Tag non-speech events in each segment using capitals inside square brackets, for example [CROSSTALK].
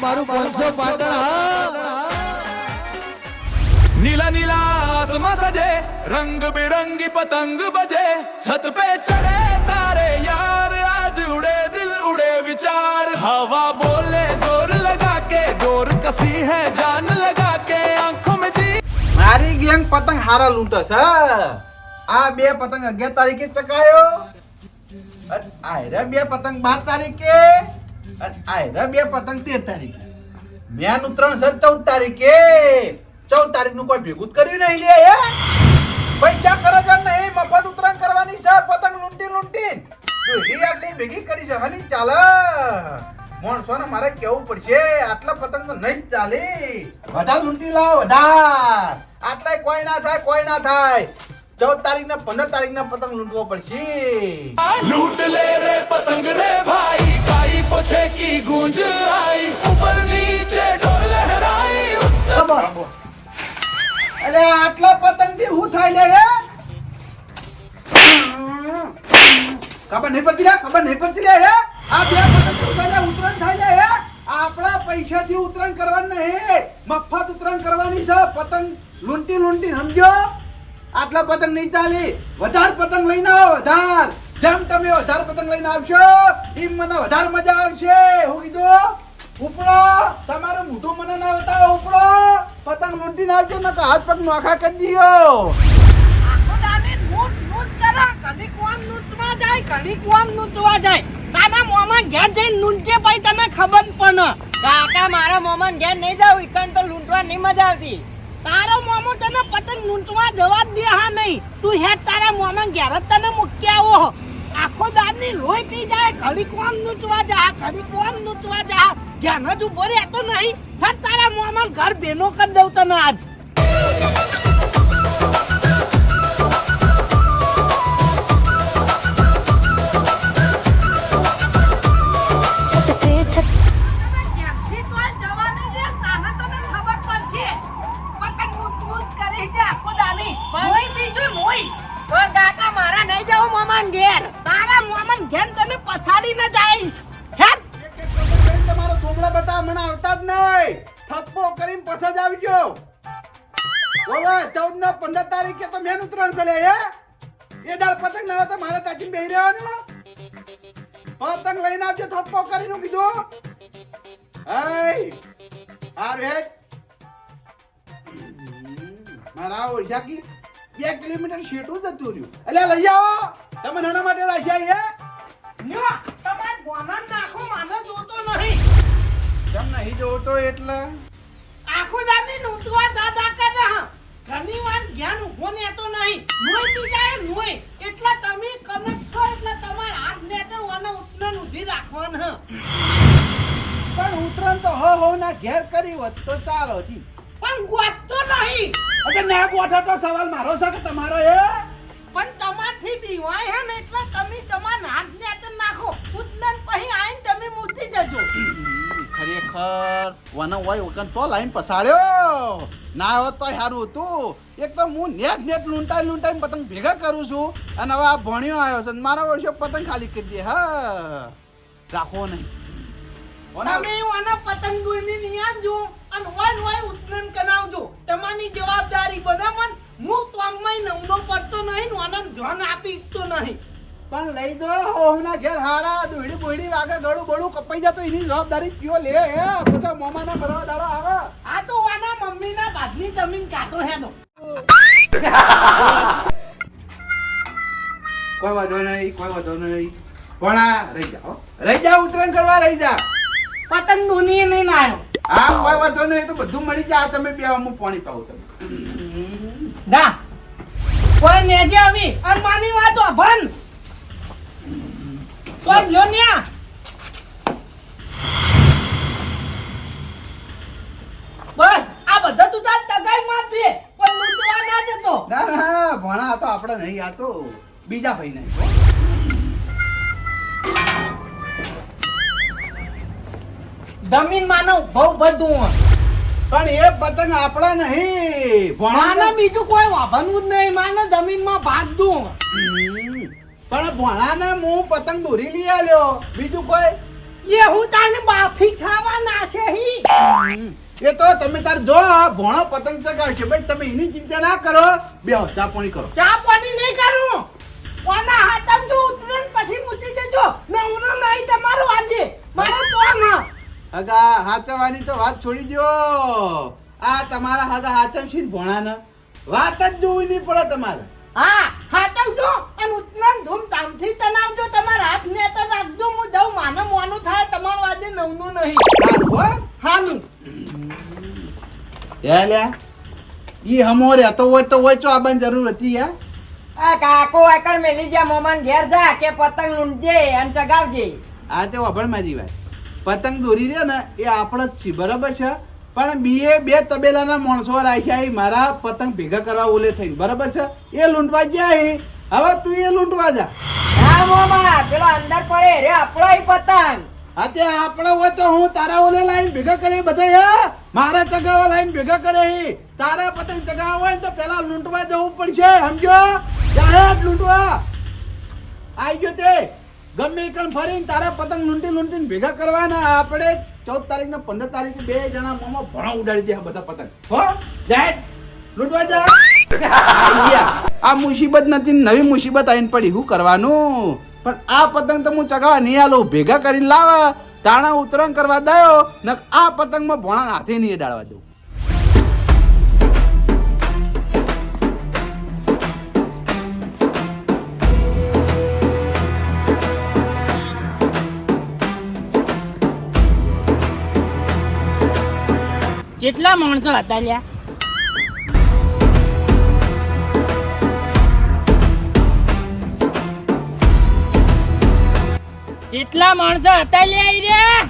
મારું પાંચસો પાટણ નીલા નીલા આસમાં સજે રંગ બેરંગી પતંગ બજે. છત પે ચડે સારે યાર આજ ઉડે દિલ ઉડે વિચાર. હવા બોલે જોર લગા કે દોર કસી હે જાન લગા કે આંખો મે જી. મારી ગેંગ પતંગ હારા લૂંટે છે આ બે પતંગ અગિયાર તારીખે ચકાયો. અરે બે પતંગ બાર તારીખે. આયરા બે પતંગ તેર તારીખે. મેં ઉત્તરાયણ છે ચૌદ તારીખે. ચૌદ તારીખનું કોઈ ભેગું કર્યું નહીં લે, હે? ભાઈ ક્યાં કરો છો મફત ઉત્તરાયણ કરવાની છે, પતંગ લૂંટી લૂંટી. દોઢી આટલી ભેગી કરી છે, હની, ચાલે. માણસો ને મારે કેવું પડશે, આટલા પતંગ તો નહીં ચાલે. વધારે લૂંટી લાવો બધા આટલા કોઈ ના થાય, કોઈ ના થાય. ચૌદ તારીખ ના પંદર તારીખ ના પતંગ લૂંટવો પડશે. લૂંટ લે રે પતંગ રે ભાઈ. પૂછે કી ગુંજ આઈ? ઉપર નીચે ઢોર લહેરાઈ. અરે આટલા પતંગથી હું થાય લે ખબર નહીં પડતી રે ખબર નહીં પડતી રે આ બે પતંગ ઉતરાય ઉતરણ થાય લે આપણા પૈસા થી ઉતરણ કરવાનું નહીં. મફત ઉતરણ કરવાની છે. પતંગ લૂંટી લૂંટી સમજો આટલા પતંગ નહીં ચાલી. વધાર પતંગ લઈને આવો, વધારે. જેમ તમે વધારે પતંગ લઈને આવશો એમ મને વધારે મજા આવશે. હું કીધું ઉપડો તમારું મોઢું મને ના બતાવો ઉપડો. પતંગ લૂંટી નાખજો ને હાથ પગ નોખા કરી દીયો કાકા મારા મોમાં ઘેર નહીં જાવ ઈકન તો લૂંટવા નહીં મજા આવતી. તારો મોમો તને પતંગ લૂંટવા જવા દે હા નહીં. તું હેડ તારા મોમાં ઘેર જ તને મૂકી આવો. આખો દાદની લોહી પી જાય ઘડી કોમ લૂંટવા જા ઘડી કોમ લૂંટવા જા. ધ્યાન જ ઊભો રહેતો નહીં. હર તારા મોમાં ઘર બેનો કર દઉં તને આજ. પતંગ કરે છે આખો દાની. બીજું મોઈ કાકા મારા નહીં જાવ મામાન ઘેર. ઘેર તને પછાડીને જાઈશ. હે? તમારો થોબડા બતા મને આવતા જ નહીં. થપ્પો કરીને પછી જ ગયો. ઓવે ચૌદ ને પંદર તારીખે તો મેન ઉતરણ છે હે? એ દાળ પતંગ ના તો મારે તાકીને બેહી રહેવાનું પતંગ લઈને આવજો, થપ્પો કરીને કીધું. હઈ, હારું હેડ મારા ઓળખ્યા કી બે કિલોમીટર શેટું જતું રહ્યું. એટલે લઈ આવો. તમે નાના માટે રાખ્યા હે? ન્યો, તમાર ભોનાં નાખો માને જોતો નહીં. કેમ નહીં જોવો એટલે આખો દાદી નૂતવા દાદા કરે હા. ઘણી વાર ઘેર ઊભો નેતો નહીં. નોય પી નોય. એટલે તમે કનક છો એટલે તમાર હાથ અને ઉતનેન ઊભી રાખવાનું હા. પણ ઉતરાણ તો હો હો ના ઘેર કરી હોત તો ચાલો જી પણ ગોઠતો નહીં અરે ના ગોઠો તો સવાલ મારો છે કે તમારો એ પણ તમારથી બીવાય હે ને એટલે તમે તમાર હાથ ને હાથે નાખો. ઉદન પછી આઈને તમે મૂતી જજો. ખરેખર વન હોય વકન તો લાઈન પસાડ્યો. ના હોત તો સારું હતું. એક તો હું નેટ નેટ લૂંટાઈ લૂંટાઈ પતંગ ભેગા કરું છું. અને હવે આ ભણ્યો આવ્યો છે મારા વર્ષે પતંગ ખાલી કરી દે. હા. રાખો નહીં. તમે આના પતંગ દોઈને નહીં આવજો અને વાય વાય ઉદનન કરાવજો. તમારી જવાબદારી બરાબર હું તોમમાં નવનો પડતો નહીં ને આનંદ ધ્યાન આપી તો નહીં. પણ લઈ દો હોના ઘેર હારા દોડી બોડી વાગે ગળું બળું કપાઈ જતો એની જવાબદારી કયો લે હે? પછી મોમાના ભરવા દાડો આવે. આ તો આના મમ્મીના બાદની જમીન કાઢો હેનો કોઈ વાંધો નહીં કોઈ વાંધો નહીં. પણ આ રહી જાઓ રહી જા ઉતરણ કરવા રહી જા. પતંગ દોનીએ નહીં આવ્યો. હા કોઈ વાંધો નહીં તો બધું મળી જાય. તમે બે અમુક પાણી પાવું તમે. ના. કોઈ નેજે આવી અને માની વાત અભન કોઈ લ્યો ન્યા. બસ આ બધા તું તાર તગાઈ માં દે પણ લૂંટવા ના જતો. ના ના ભણા તો આપણે નહીં આ તો બીજા ભાઈ નહીં જમીન માનો બહુ બધું પણ એ પતંગ આપણા નહીં. ભણાને બીજું કોઈ વાભરવું જ નહીં. માને જમીનમાં ભાગ દઉં. પણ ભણાને હું પતંગ દોરી લઈ આવ્યો બીજું કોઈ? એ હું તાને બાફી ખાવા ના હી. એ તો તમે તાર જો ભણો પતંગ ચગાવશે. ભાઈ તમે એની ચિંતા ના કરો. બે ચા પાણી કરો. ચા પાણી નહીં કરું. કોના હાથ જો ઉતરણ પછી મૂકી દેજો. નવરો નહીં તમારું આજે. મારો તો આમ. હગા હાચવાની તો વાત છોડી દો આ તમારા હગા હાચમ છે ભોણાને. વાત જ જોવી નહીં પડે તમારે. હા હાચમ જો અને ઉતરણ ધૂમધામથી તનાવજો તમારા હાથ ને તો રાખજો. હું દઉં માને મોનું થાય તમારું વાદે નવનું નહીં. હાનું યા લ્યા ઈ હમો રહેતો હોય તો હોય ચો આબાની જરૂર હતી યાર આ કાકો એકણ મેલી જા મોમન ઘેર જા કે પતંગ લૂંટજે અને ચગાવજે. આ તે વાપર મારી વાત પતંગ દોરી રે ને એ આપણે જ છીએ બરાબર છે? પણ બીએ બે તબેલાના માણસો રાખ્યા ઈ મારા પતંગ ભેગા કરવા ઓલે થઈને બરાબર છે? એ લૂંટવા ગયા. હવે તું એ લૂંટવા જા. હા મોમા પેલો અંદર પડે રે આપણો પતંગ. હા તે આપણે હોય તો હું તારા ઓલે લાઈન ભેગા કરે બધા મારા ચગાવા લાઈન ભેગા કરે. તારા પતંગ ચગાવવા હોય ને તો પેલા લૂંટવા જવું પડશે સમજો? જાહેર લૂંટવા. આવી ગયો તે. ગમે કણ ફરીને તારા પતંગ લૂંટી લૂંટીને ભેગા કરવાના, આપણે ચૌદ તારીખ ને પંદર તારીખે બે જણા મોમાં ભણા ઉડાડી દે બધા પતંગ. હો? ડેડ લૂંટવા જા. આ મુસીબત નથી, નવી મુસીબત આવીને પડી. શું કરવાનું? પણ આ પતંગ તો હું ચગાવવા નહીં આલો. ભેગા કરીને લાવા. તાણા ઉતરણ કરવા દયો. ને આ પતંગમાં ભણા હાથે નહીં ડાળવા દઉં. કેટલા માણસો હતા લ્યા. કેટલા માણસો હતા લ્યા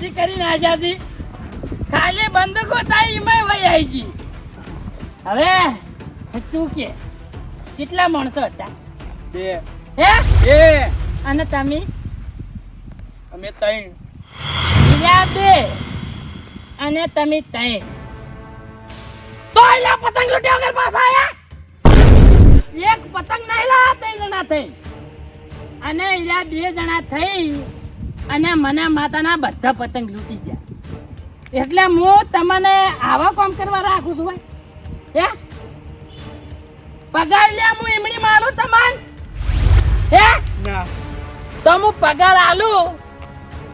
ભરતી કરીને આઝાદી. ખાલી બંદૂકો થાય એમાં વહી આવી ગઈ. હવે તું કે કેટલા માણસો હતા? બે. હે? બે. અને તમે? અમે ત્રણ. બીજા બે અને તમે ત્રણ. તો અહીંયા પતંગ લૂટ્યા વગર પાછા આવ્યા એક પતંગ નહીં લા ત્રણ જણા થઈ. અને અહીંયા બે જણા થઈ. અને મને માતાના બધા પતંગ લૂંટી ગયા. એટલે હું તમને આવા કામ કરવા રાખું છું હે? પગાર લે હું એમની મારું તમાન. હે? તો હું પગાર આલું.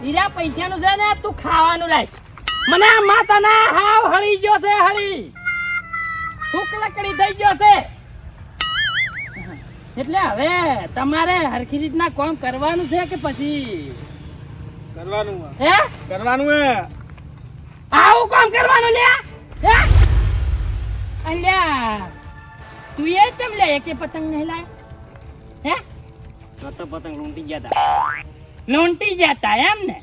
ઈરા પૈસાનું છે ને તું ખાવાનું રાખ મને માતાના હાવ હળી ગયો છે હળી. લકડી થઈ ગયો છે. એટલે હવે તમારે હરખી રીતના કોમ કરવાનું છે કે પછી? કરવાનું હે. હે? કરવાનું હે. આવું કામ કરવાનું લે? હે? અલ્યા તું એ ચમ લે એકે પતંગ નહીં લાય હે? તો તો પતંગ લૂંટી ગયા તા. લૂંટી જતા એમ ને?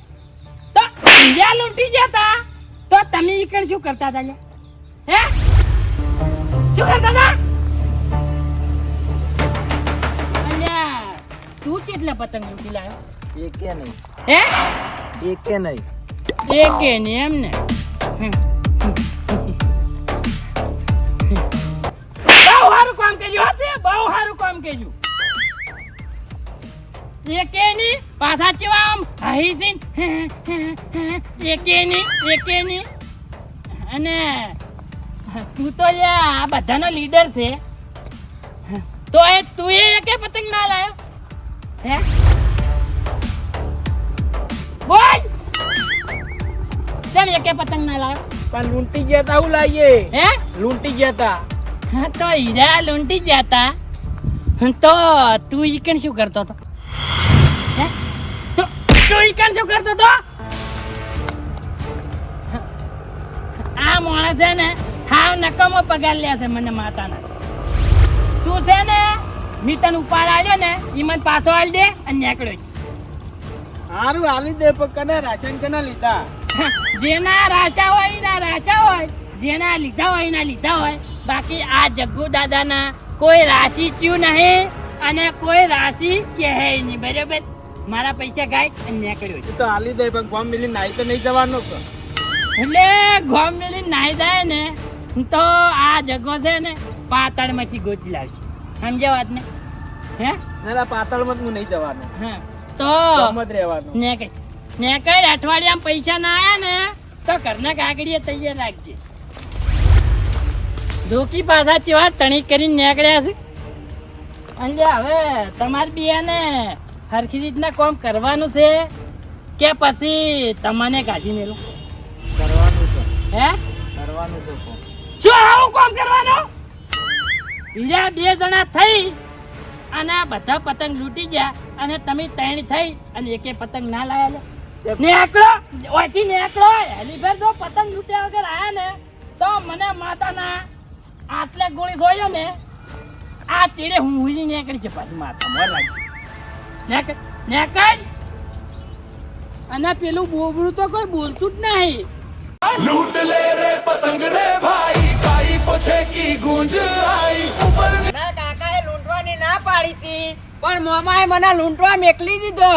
તો ઇન્ડિયા લૂંટી જતા? તો તમે ઈકણ શું કરતા હતા લે? હે? શું કરતા હતા અલ્યા તું કેટલા પતંગ લૂંટી લાયો? એકે નહીં. હે? એકે નહીં. એકે એમ ને? બહુ સારું કામ કર્યું હો બહુ સારું કામ કર્યું. એકે ની પાછા ચેવા આમ હહીસીન એકે ની એકે ની અને તું તો આ બધાનો લીડર છે. તો એ તું એ પતંગ ના લાયો? હે? બોલ! કેમ એકે પતંગ ના લાયો પણ લૂંટી ગયા તા હું લાવીએ? હે? લૂંટી ગયા તા. હા તો હીરા લૂંટી જતા તો. તું ઈકણ શું કરતો હતો? હે? તો તું ઈકણ શું કરતો હતો? આ માણસ છે ને હાવ નકમો પગાર લે છે મને માતાના. તું છે ને મી તને ઉપાડ આવ્યો ને એ મને પાછો આવી દે અને નીકળ્યો સારું હાલી દે પણ કને રાશન કને લીધા? [LAUGHS] જેના રાચા હોય એના રાચા હોય જેના લીધા હોય એના લીધા હોય. બાકી આ જગ્ગુ દાદાના કોઈ રાશિ ચ્યું નહીં અને કોઈ રાશિ કહે નહીં બરાબર? મારા પૈસા ગાય અને નીકળ્યો એ તો હાલી દે પણ ગોમ મિલી નાઈ તો નહીં જવાનું તો. એટલે ગોમ મિલી નાઈ જાય ને તો આ જગ્ગો છે ને પાતળમાંથી ગોતી લાવશે. સમજ્યા વાત ને હે? ના પાતળમાં હું નહીં જવાનું. હા. તો ગમત રહેવાનું. ને નેકળ અઠવાડિયામાં પૈસા ના આયા ને તો ઘરના કાગડીએ તૈયાર રાખજે. ધોકી પાછા ચેવા તણી કરીને નીકળ્યા છે. અને હવે તમારે બિયાને સરખી રીતના કોમ કરવાનું છે કે પછી તમને કાઢી મેલું? કરવાનું છે. હે? કરવાનું છે શું આવું કોમ કરવાનું? બીજા બે જણા થઈ અને બધા પતંગ લૂંટી ગયા અને તમે ત્રણ થઈ અને એકે પતંગ ના લાયા નેકળો! ઓછી નેકળો! હેલીફેર જો પતંગ લૂટ્યા વગર આયા ને તો મને માતાના આટલે ગોળી ગોયો ને આ ચીડે હું હુજી નીકળી છે પાછું માતા મોર લાગી નેકળ! અને પેલું બોબડું તો કોઈ બોલતું જ નહીં. લૂટ લે રે પતંગ રે ભાઈ કાઈ પછી કી ગૂંજ આઈ ઉપર પાડી હતી પણ મોમાએ મને લૂંટવા મેકલી દીધો.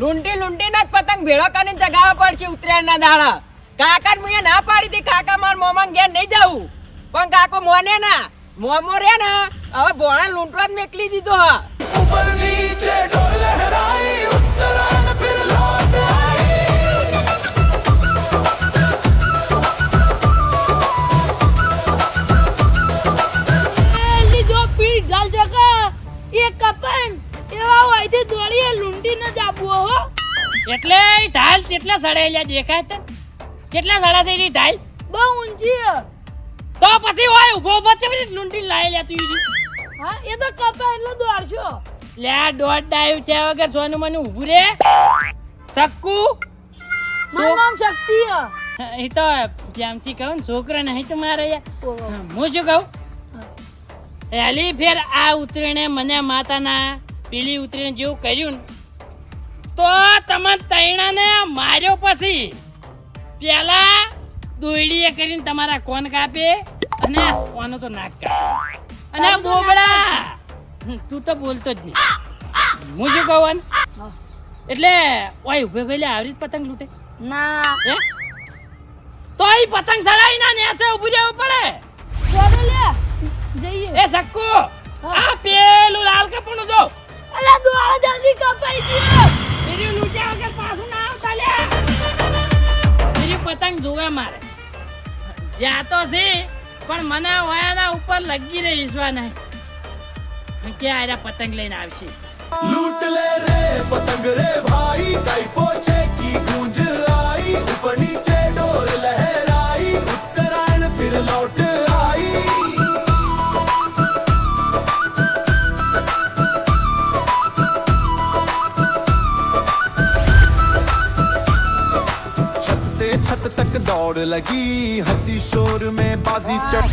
લૂંટી લૂંટીને જ પતંગ ભેળો કરીને જગાવવા પડશે ઉત્તરાયણના દાડા. કાકા મુએ ના પાડી હતી કાકા માર મોમાન ઘેર નહીં જવું પણ કાકો મોને ના. મોમો રે ને, હવે ભોળા લૂંટવા જ મેકલી દીધો. ઉપર નીચે દોડીએ જ ન હો. એટલે ઢાલ કેટલા સડાયેલા દેખાય તે કેટલા સડા છે એની ઢાલ? બહુ ઊંચી હે. તો પછી હોય ઊભો ઊભો છે બધી લૂંટી લાયેલા તું. હા એ તો કપા એટલો દોડશો લે દોડ ડાયું છે વગર સોનું મને ઊભું રે. સક્કુ મારું નામ શક્તિ હે. એ તો પ્યામથી કહું છોકરા નહીં તો મારે હું શું કહું? હેલી ફેર આ ઉતરીને મને માતાના પેલી ઉતરીને જેવું કર્યું ને તો તમે તૈણાને માર્યો પછી પેલા દોયડીએ કરીને તમારા કોન કાપે અને કોનો તો નાક કાપે. અને બોબડા! તું તો બોલતો જ નહીં. હું શું કહું એટલે ઓય ઉભે ભાઈ આવરી પતંગ લૂટે. ના. હે? તો એ પતંગ સડાઈ ના નેસે ઉભું જવું પડે. દોડો લે. જઈએ. એ સક્કુ આ પેલું લાલ કપડું જો. અલા દોડો જલ્દી કપાઈ ગયો. પતંગ જોવે મારે. જ્યાં તો છે, પણ મને વયાના ઉપર લગી રહી વિશ્વા નહીં. કે આ પતંગ લઈને આવશે. લૂટ લે રે, પતંગ રે ભાઈ કાઈ પોછે કી ગુંજ આઈ, ઉપર નીચે ડોર લહેર दौड़ लगी हंसी शोर में बाजी चढ़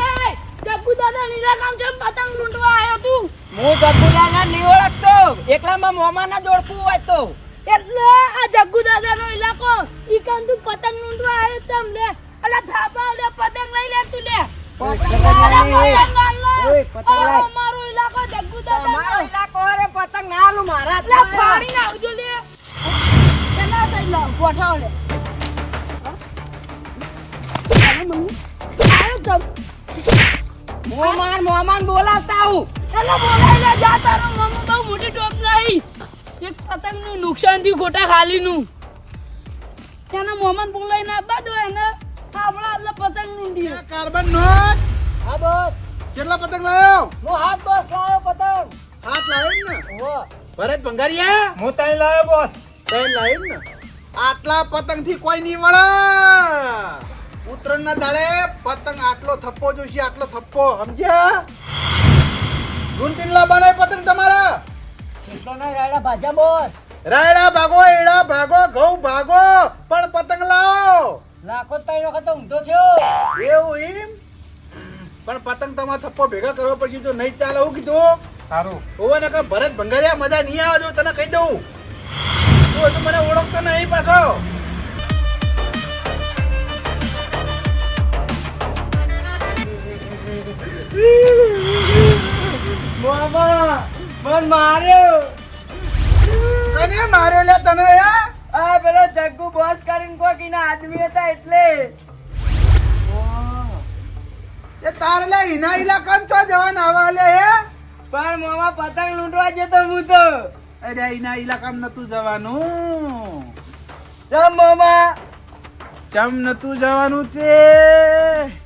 એ જગ્ગુ દાદા લીલા કામ છે પતંગ લૂંટવા આવ્યો તું હું જગુલાના નહીં ઓળખતો એકલામાં મોમાના જોડતું હોય તો એટલે આ જગ્ગુ દાદા નો ઇલાકો ઈ કામ તું પતંગ લૂંટવા આવ્યો છે લે અલા થાપા લે પતંગ લઈ લે તું લે પતંગ અલા, લઈ લે. પતંગ આલ લે. ઓય, પતંગ આ લાય. અમારો ઇલાકો જગ્ગુ દાદા તમારો ઇલાકો અરે પતંગ ના આલું મારા લે હાથમાં. પાણી નાખજો લે એના સાઈડ લાવ ગોઠાવ લે આલો મોમાન મોમાન બોલાવતા હું એલા બોલાય લે જા તારો મમ્મી બહુ મોટી ટોપ નહીં એક પતંગનું નુકસાન થયું ખોટા ખાલી નું એના મોમન બોલાય ના બાદ એને આપણા એટલે પતંગ લૂંટીએ કાર્બન નોટ. હા બોસ. કેટલા પતંગ લાયો? હું હાથ બોસ લાવ્યો પતંગ. હાથ લાવ્યો ને ઓ ભરત ભંગારિયા હું તઈ લાવ્યો બોસ. તઈ લાવ્યો ને આટલા પતંગથી કોઈ નહીં વળે. ઉત્તરાયણ ના દાડે પતંગ આટલો થપ્પો જોઈશે આટલો થપ્પો સમજ્યા? લૂંટીલા બનાય પતંગ તમારા? કેટલાના રાયડા ભાજા બોસ. રાયડા ભાગો એડા ભાગો ઘઉં ભાગો પણ પતંગ લાવો. લાખો ત્રણ વખત ઊંધો થયો. એવું એમ? પણ પતંગ તમારે થપ્પો ભેગા કરવો પડશે જો નહીં ચાલે એવું કીધું. સારું. હોવે ને ભરત ભંગારિયા મજા નહીં આવે જો તને કહી દઉં. તું હજુ મને ઓળખતો નહીં પાછો. મામા મન માર્યો. તને માર્યો લે તને આ પેલો જગ્ગુ બોસ કરીને કોકી આદમી હતા એટલે. એ તાર લે ઇના ઇલાકામ તો જવાન આવા હે? પણ મામા પતંગ લૂંટવા જતો હું તો. અરે ઇના ઇલાકામ નતું જવાનું. ચમ મામા. ચમ નતું જવાનું છે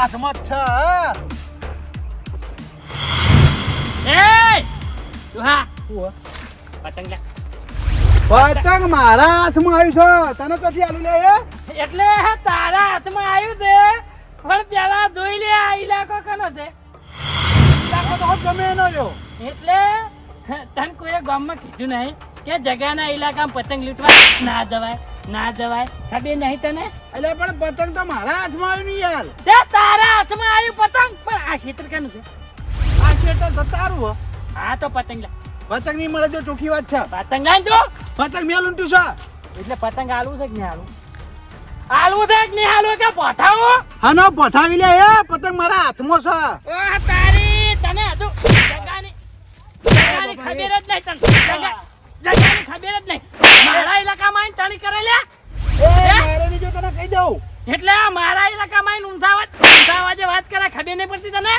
હાથમાં જ છે. એ પતંગ પતંગ મારા હાથમાં આવ્યું છે. તને ક્યાંથી આલું લે એટલે તારા હાથમાં આવ્યું છે. પણ પેલા જોઈ લે આ ઇલાકો કનો છે? ઇલાકો તો ગમે એનો રહ્યો. એટલે તને કોઈ ગામમાં કીધું નહીં કે જગાના ઇલાકામાં પતંગ લૂંટવા ના જવાય. ના જવાય. ખબર નહીં તને? એટલે પણ પતંગ તો મારા હાથમાં આવ્યું ને યાર. તે તારા હાથમાં આવ્યું પતંગ? પણ આ ક્ષેત્ર કેનું છે? આ ક્ષેત્ર તો તારું હો. આ તો પતંગ લા. પતંગની મળે જો ચોખ્ખી વાત છે. પતંગ લાઈ જો. પતંગ મેં લૂંટ્યું છે. એટલે પતંગ આલવું છે કે નહીં આલવું? આલવું છે કે નહીં આલવું? કે પઠાવો. હાનો પઠાવી લે. હે પતંગ મારા હાથમાં છે. ઓ તારી તને હજુ જગાની જગાની ખબર જ નહીં તને. જગા- જગાની ખબર જ નહીં મારા ઇલાકામાં કરે લે જો તને કહી દઉં એટલે મારા ઇલાકામાં આવીને ઊંઝાવા ઊંઝાવા વાત કરે ખબર નહીં પડતી તને?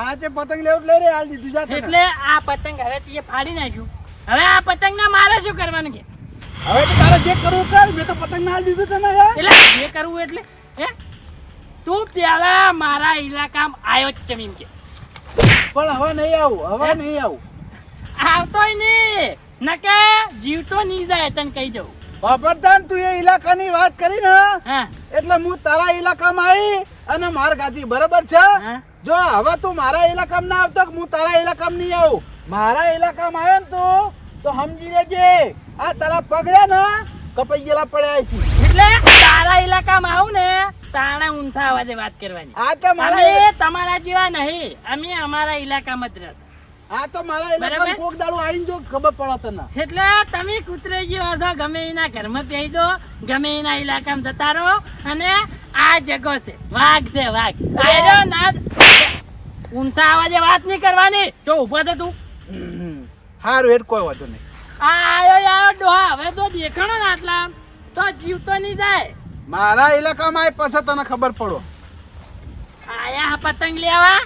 આ તે પતંગ લેવું લઈ રે હાલ દીધું જા એટલે આ પતંગ હવે તે ફાડી નાખ્યું. હવે આ પતંગ ના મારે શું કરવાનું કે? હવે તો તારે જે કરવું કર મેં તો પતંગ ના દીધું તને એટલે જે કરવું એટલે હે? તું પેલા મારા ઇલાકામાં આવ્યો જ જમીન કે? પણ હવે નહીં આવું હવે નહીં આવું. આવતોય નહીં. નકે જીવતો નહીં જાય તને કહી દઉં. બાબરદાન તું એ ઇલાકાની વાત કરી ને હા. એટલે હું તારા ઇલાકામાં આવી અને માર ગાધી બરાબર છે? જો હવે તું મારા ઇલાકામાં ના આવતો હું તારા ઇલાકામાં નહીં આવું? મારા ઇલાકામાં આવ્યો ને તું તો સમજી લેજે. આ તારા પગડ્યા ને કપાઈ ગયેલા પડ્યા છે. એટલે તારા ઇલાકામાં આવું ને તાણા ઊંચા અવાજે વાત કરવાની. આ તો મારા એ તમારા જેવા નહીં અમે અમારા ઇલાકામાં જ રહેશે. આ તો મારા ઇલાકામાં કોક દાડો આવીને જો ખબર પડે તને એટલે તમે કૂતરે જેવા છો ગમે એના ઘરમાં પહેરી દો ગમે એના ઇલાકામાં જતા રહો અને આ જગો છે. વાઘ છે વાઘ. આયરો ના ઊંચા અવાજે વાત નહીં કરવાની. જો ઊભો થે તું. હારું એટ કોઈ વાંધો નહીં. આ આયો આયો ડોહા. હવે તો દેખાણો ને આટલા. તો જીવતો નહીં જાય. મારા ઇલાકામાં આવી પછી તને ખબર પડો. આયા પતંગ લેવા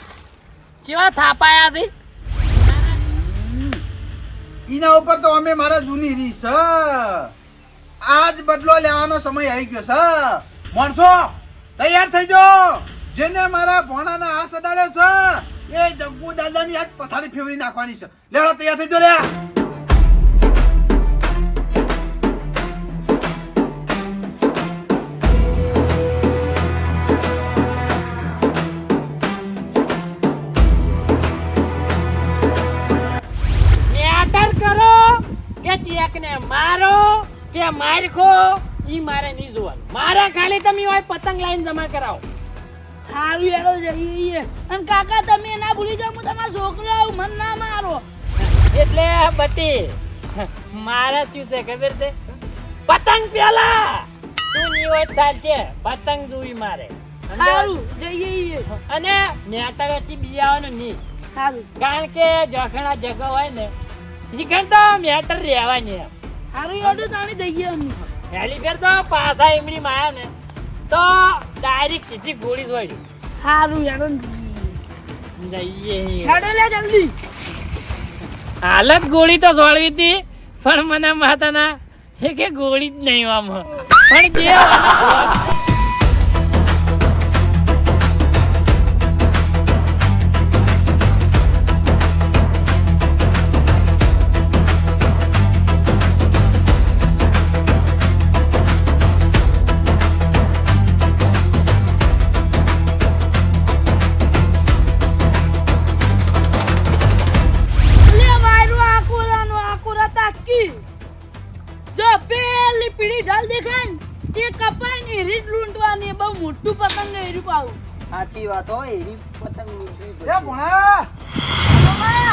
કેવા થાપાયા છે? એના ઉપર તો અમે મારા જૂની રી છે આજ બદલો લેવાનો સમય આવી ગયો છે માણસો, તૈયાર થઈ જાઓ જેને મારા ભોણાના હાથ અડાડે છે એ જગ્ગુ દાદાની આજ પથારી ફેવરી નાખવાની છે. લેડો તૈયાર થઈ જાઓ લે મારો કે મારખો ઈ મારે નહીં જોવાનું. મારે ખાલી તમે હોય પતંગ લાઈન જમા કરાવો. સારું યારો જઈએ અને કાકા તમે ના ભૂલી જાઓ હું તમારો છોકરો મન ના મારો. એટલે બટી મારે શું છે ખબર છે? પતંગ પેલા! તું ની હોય ચાલશે પતંગ જોવી મારે. સારું જઈએ અને પછી બીજાવાનું નહીં. સારું કારણ કે જખણા જગો હોય ને શીખણ તો મેટર રહેવાની એમ. તાણી તો પાછા એમની માયા ને. તો ડાયરેક્ટ સીધી ગોળી જ હોય સારું યાર જઈએ હેડો લે જલ્દી. હાલત ગોળી તો સોળવી હતી પણ મને માતાના એ કે ગોળી જ નહીં આમ. પણ જે એરી પતંગ જોઈએ. એ ભોણા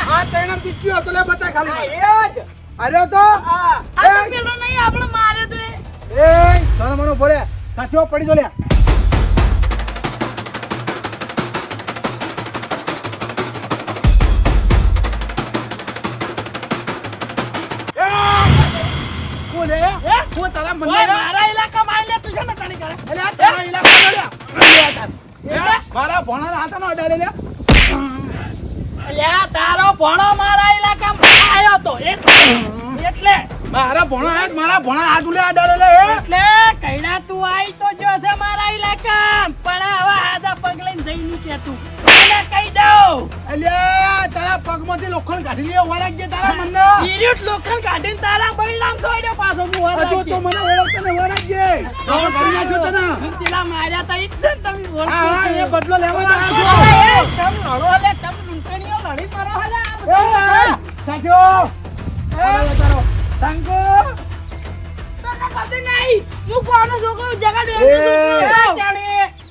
આ તૈણમ ચીચ્યું હતો લે બતા ખાલી. અરે તો આ. તો પેલો નહીં આપણે મારે તો એ. એ મનો ભરે સાચો પડી જો લે ભણો મારા ઇલાકામાં આવ્યો તો એ- એટલે મારા ભણો હાથ મારા ભણા હાથ ઉલે અડાડે લે એટલે કઈના તું આઈ તો જો છે મારા ઇલાકા પણ હવે આજા પગ લઈને જઈ નહીં કે તું. મને કહી દઉં. અલ્યા તારા પગમાંથી લોખંડ કાઢી લે વરાગ જે તારા મન ઇરિયટ લોખંડ કાઢીને તારા બૈરામ છોડ્યો પાછો હું હજુ જો તો મને ઓળખતો ને વરાગ જે ખબર કરી નાખ્યો તને. પેલા માર્યા તા ઈ જ છે તમે ઓળખો હા હા એ બદલો લેવા તો છો તમ ચમ લડો લે ચમ લૂંટણીઓ લડી મારો હલે એ, એ, સાચો. હવે તારો. શંકુ તને ખબર નહીં હું કોનો છોકરો જગા દે જાણે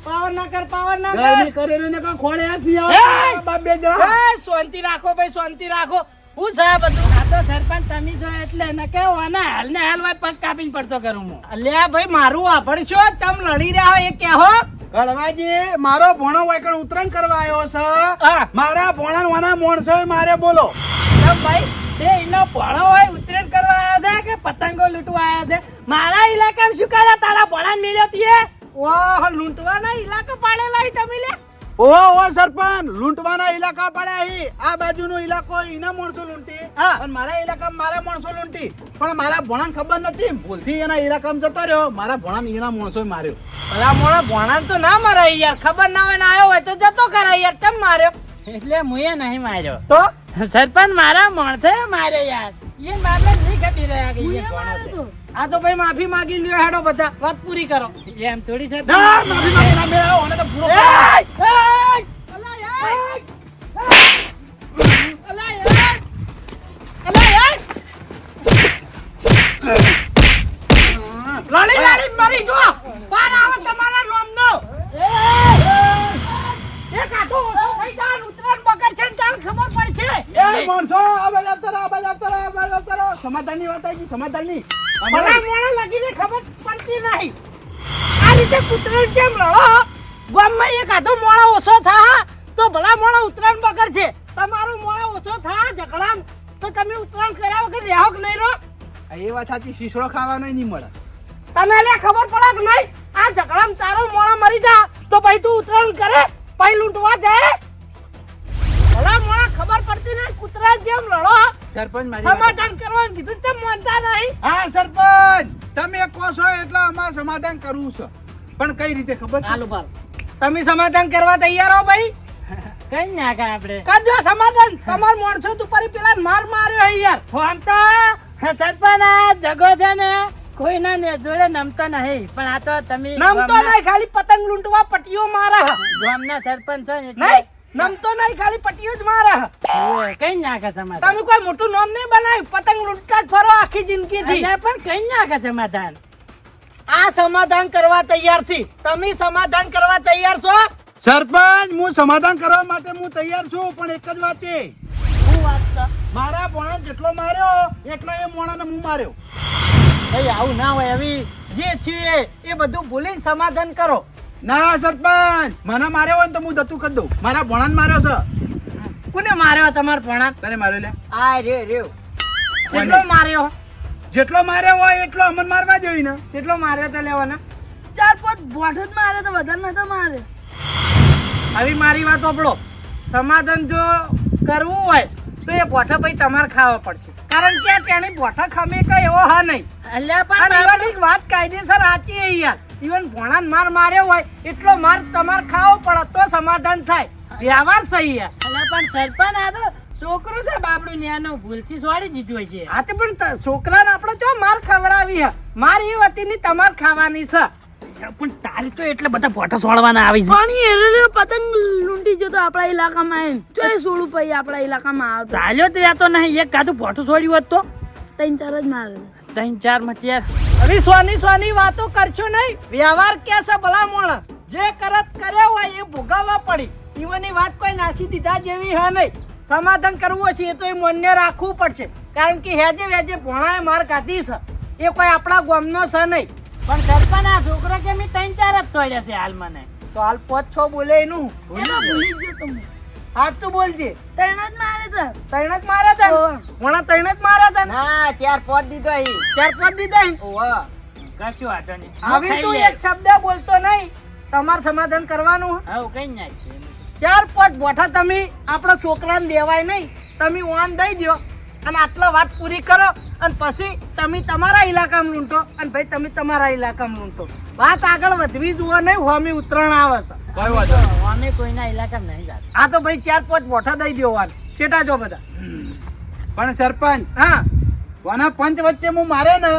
પાવર ના કર પાવર ના કર. ગરમી કરેલી ને કા ખોળે આ પીઓ! બાપ બે જણા. એ, શાંતિ રાખો ભાઈ શાંતિ રાખો. હું છે બધું? આ તો સરપંચ તમે જો એટલે ને કે આના હાલ ને હાલ ભાઈ પગ કાપીને પડતો કરું હું. અલ્યા ભાઈ મારું વાપરશો તમ લડી રહ્યા હો એ કહો ગળવાજી મારો ભોણો વાયકણ ઉતરાણ કરવા આવ્યો છે. મારા ભોણા વાના માણસો મારે બોલો. તમ ભાઈ તે એનો ભણો હોય આવ્યા છે કે પતંગો લૂંટવા આવ્યા છે? મારા ઇલાકામાં શું કરે? તારા ભણા મિલ્યો તીએ? ઓહ લૂંટવાના ઇલાકા પાડેલા તમે લે. ઓ ઓ સરપંચ લૂંટવાના ઇલાકા પડ્યા હી. આ બાજુનો ઇલાકો એના માણસો લૂંટી. હા. અને મારા ઇલાકામાં મારા માણસો લૂંટી. પણ મારા ભોણાને ખબર નથી. ભૂલથી એના ઇલાકામાં જતો રહ્યો. મારા ભોણાને એના માણસો માર્યો. ભલા મોણા ભોણા તો ના મરાય યાર. ખબર ના હોય ને આવ્યો હોય તો જતો કરાય યાર. કેમ માર્યો? એટલે મુએ નહીં માર્યો. તો? સરપંચ મારા માણસે માર્યો યાર. એ મારને નહીં ખબર રહ્યા કે છે. આ તો ભાઈ માફી માંગી લ્યો હેડો બધા વાત પૂરી કરો. એમ થોડી છે? ના, માફી માંગી ના મેળવો, અને તો પૂરો કરો. લડી લડી મરી જો પાર આવે તમારા નોમનો એક આખો ઓછો થઈ જાય ઉતરાણ પકડ છે ને તારે ખબર પડશે એ માણસો આ બાજુ આવતા રહો, આ બાજુ આવતા રહો, આ બાજુ આવતા રહો. સમાધાનની નહીં. ભલા મોણા લાગીને ખબર પડતી નહીં. આ રીતે કૂતરાને કેમ લડો ગામમાં એક આધો મોણા ઓછો થા તો ભલા મોણા ઉતરાણ બગર છે તમારો મોણા ઓછો થા ઝઘડા તો તમે ઉતરાણ કર્યા વગર રહેવો કે નહીં રહો એ વાત સાચી, શીશડો ખાવાનો નહીં મળે. તને લે ખબર પડે કે નહીં? આ ઝઘડામાં તારો મોણા મરી જા. તો પછી તું ઉતરાણ કરે પછી લૂંટવા જાય. ભલા મોણા ખબર પડતી નહીં કૂતરા જેમ લડો સરપંચ મારી સમાધાન કરવાનું કીધું તેમ માનતા નહીં. હા સરપંચ! તમે કહો છો એટલે અમારે સમાધાન કરવું છે. પણ કઈ રીતે ખબર હાલો બાલ. તમે સમાધાન કરવા તૈયાર હો ભાઈ? કઈ નાખા આપણે? કરજો સમાધાન! તમાર માણસો તું પરી પેલા માર માર્યો હે યાર. ફોન તો સરપંચ આ જગો છે ને કોઈના ને જોડે નમતો નહીં. પણ આ તો તમે નમતો નહીં ખાલી પતંગ લૂંટવા પટીઓ મારા. ગામના સરપંચ છો ને એટલે નમતો નહીં ખાલી પટીઓ જ મારે. કઈ નાખે સમાધાન તમે કોઈ મોટું નામ નહીં બનાવ્યું? પતંગ લૂંટતા જ ફરો આખી જિંદગી થી અલ્યા પણ કઈ નાખે સમાધાન આ સમાધાન કરવા તૈયાર છે. તમે સમાધાન કરવા તૈયાર છો? સરપંચ હું સમાધાન કરવા માટે હું તૈયાર છું પણ એક જ વાત એ. શું વાત છે? મારા ભોણા જેટલો માર્યો એટલો એ મોણાને હું માર્યો. ભાઈ આવું ના હોય હવે જે થયું એ બધું ભૂલીને સમાધાન કરો. ના સરપંચ! મને માર્યો હોય ને તો હું દત્તુ કરી દઉં. મારા ભોણાને માર્યો છે. કોને માર્યો તમાર ભણા તને માર્યો લે. આ રે રે. કેટલો માર્યો. જેટલો માર્યો હોય એટલો અમન મારવા જોઈએ ને. કેટલો માર્યો તો લેવાના ચાર પાંચ બોઠ જ મારે તો વધારે નતો મારે આવી મારી વાત ઓપડો સમાધાન જો કરવું હોય તો એ બોઠા ભાઈ તમારે ખાવા પડશે. કારણ કે તેની બોઠા ખમે કઈ એવો હા નહીં. એટલે પણ વાત કાયદેસર સાચી યાર. ઇવન ભોણાને માર માર્યો હોય એટલો માર તમારે ખાવો પડે તો સમાધાન થાય. વ્યવહાર સહી યાર અલ્યા પણ સરપંચ આ તો છોકરું છે બાપડું ન્યાનો ભૂલથી સોડી દીધું છે. હા તે પણ છોકરાને આપણે જો માર ખવડાવી હે. માર એ વતીની તમારે ખાવાની છે. પણ તારે તો એટલે બધા ફોટો સોડવાના આવી છે. પાણી એરે પતંગ લૂંટી જતો આપણા ઇલાકામાં એમ જો એ સોળું પછી આપણા ઇલાકામાં આવતો. ચાલ્યો તો યાતો નહીં એક કાતું ફોટો સોડ્યું હોત તો. ત્રણ ચાર જ મારે. ત્રણ ચાર મતિયાર અરે સ્વાની સોની સોની વાતો કરશો નહીં. વ્યવહાર કે છે ભલા મોણા જે કરત કર્યો હોય એ ભોગાવવા પડી. ઈવનની વાત કોઈ નાસી દીધા જેવી હે નહીં. સમાધાન કરવું હશે એ તો એ મનને રાખવું પડશે. કારણ કે હેજે વેજે ભોણાએ માર ખાધી છે. એ કોઈ આપણા ગામનો છે નહીં. પણ સરપંચ આ છોકરો કે મેં ત્રણ ચાર જ છોડ્યા છે હાલ મને? તો હાલ પોચ છો બોલે એનું. ભૂલી ગયો તમે હાથ તું બોલજે ત્રણ જ મારે તો તૈણ જ મારે તો. વણા તઈને જ માર્યા હતા ના ચાર પાંચ દીધો અહીં ચાર પાંચ દીધા ને ઓવા કશું વાંધો નહીં. હવે તું એક શબ્દ બોલતો નહીં. તમારે સમાધાન કરવાનું. હે. કઈ ના છે. ચાર પાંચ બોઠા તમે. આપણા છોકરાને દેવાય નહીં. તમે વાન દઈ દો અને આટલા વાત પૂરી કરો. અને પછી તમે તમારા ઇલાકામાં લૂંટો અને ભાઈ તમે તમારા ઇલાકામાં લૂંટો વાત આગળ વધવી જુઓ નહીં હોમી ઉતરણ આવે છે. કોઈ વાંધો નહીં. કોઈના ઇલાકા નહીં જાતા. આ તો ભાઈ ચાર પાંચ બોઠા દઈ દો વાર. છેટા જો બધા. પણ સરપંચ હા. કોના પંચ વચ્ચે હું મારે ને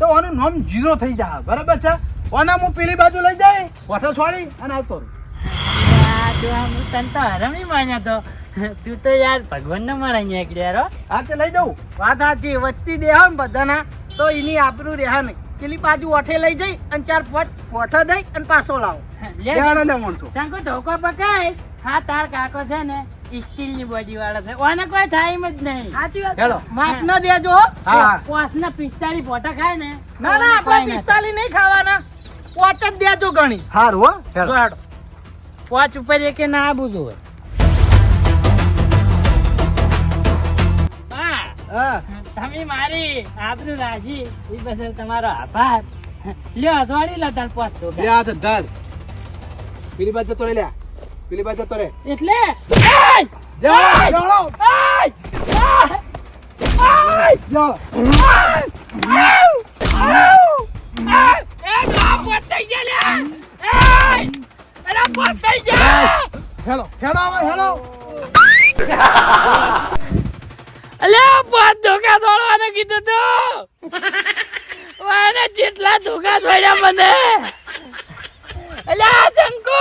તો ઓનું નામ જીરો થઈ જાય. બરાબર છે? ઓના હું પેલી બાજુ લઈ જાય વઠો છોડી અને આવતો હું તને તો હરમી માન્યા તો. તું તો યાર ભગવાન ને મારા એક રો હા તે લઈ જાઉં. વાત સાચી વચ્ચે દેહ ને બધાના. તો એની આબરૂ રહ્યા નહીં. પેલી બાજુ ઓઠે લઈ જઈ અને ચાર પોટ પોઠો દઈ અને પાછો લાવો. લે. લેવાડો લે માણસો. શંકુ ધોકો પકાય હા તાર કાકો છે ને સ્ટીલની બોડી વાળો છે. ઓને કોઈ થાય જ નહીં. સાચી વાત. હેલો. માફ ના દેજો હો. પોસ ના પિસ્તાળી પોટા ખાય ને ના ના આપણે પિસ્તાલી નહીં ખાવાના. પોચ જ દેજો ઘણી હારું હો હેડો. પોચ ઉપર એકે ના આબુ હોય તમે મારી આબરૂ રાજી. એ બદલ તમારો આભાર. લ્યો હસવાડી લો તાર પોચ તો. લે આ તો ધાર. પેલી બાજુ તો લે પેલી બાજુ તો રે. એટલે? એય! જાઓ, હેલો જાઓ. એય! [LAUGHS] એય! પાંચ ધોકા હેલો કીધું તું. એને જેટલા ધોકા છોડ્યા મને. અલ્યા શંકુ.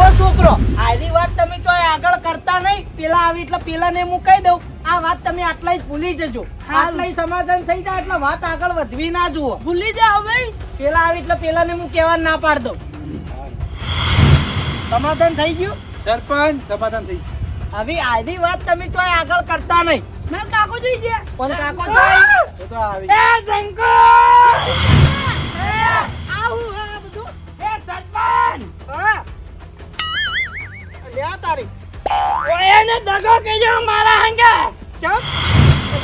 ઓ છોકરો આની વાત તમે તો આગળ કરતા નહીં. પેલા આવી એટલે પેલા ને હું કહી દઉં આ વાત તમે આટલા જ ભૂલી જજો. આટલા સમાધાન થઈ જાય એટલે વાત આગળ વધવી ના જુઓ. ભૂલી જાઓ ભાઈ. પેલા આવી એટલે પેલા ને હું કહેવા ના પાડ દઉં. સમાધાન થઈ ગયું? સરપંચ સમાધાન થઈ હવે આની વાત તમે તો આગળ કરતા નહીં. મેં કાકો જોઈ છે પણ કાકો જોઈ. તો આવી એ શંકુ આવું હે આ બધું. એ સરપંચ! હા. લે તારી. ઓયને દગો કેજો મારા હંગે. ચમ.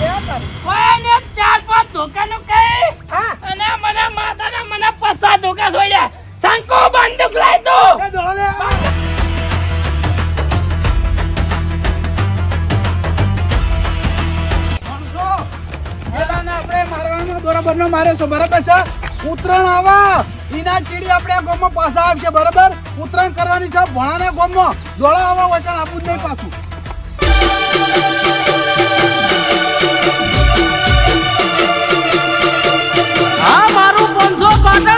લે તારી. ઓયને ચાર પાંચ ધોકાનું કઈ હા. અને મને માતાના મને પસા ધોકા છોડ્યા જાય બંદૂક લાય તું. એ દોડો લે. આપણે મારવાનો બરોબરનો માર્યો છો બરાબર છે? ઉત્તરાયણ આવા. ઈના ચીડી આપણે આ ગોમમાં પાછા આવશે, બરાબર? ઉત્તરાયણ કરવાની છે, ભણાના ગોમમાં. જોડા આવા, વચન આપવું જ નહીં પાછું. હા, મારું પંચો કાકા